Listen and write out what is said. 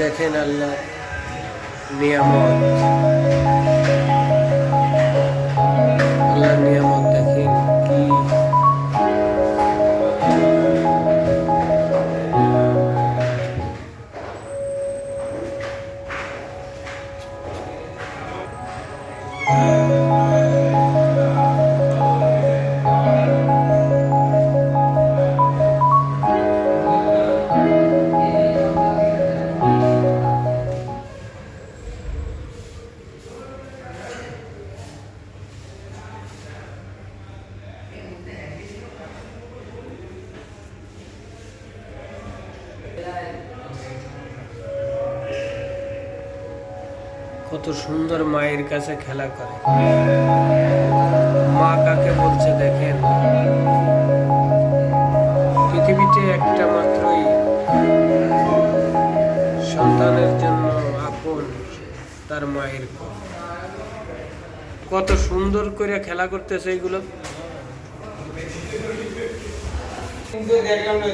দেখেন আল্লাহ নিয়ামত। কত সুন্দর মায়ের কাছে খেলা করে। মা কাকে বলছে দেখেন? পৃথিবীতে একটা মাত্রই সন্তানের জন্য আপন তার মায়ের। কত সুন্দর করে খেলা করতেছে এগুলো দেখলাম না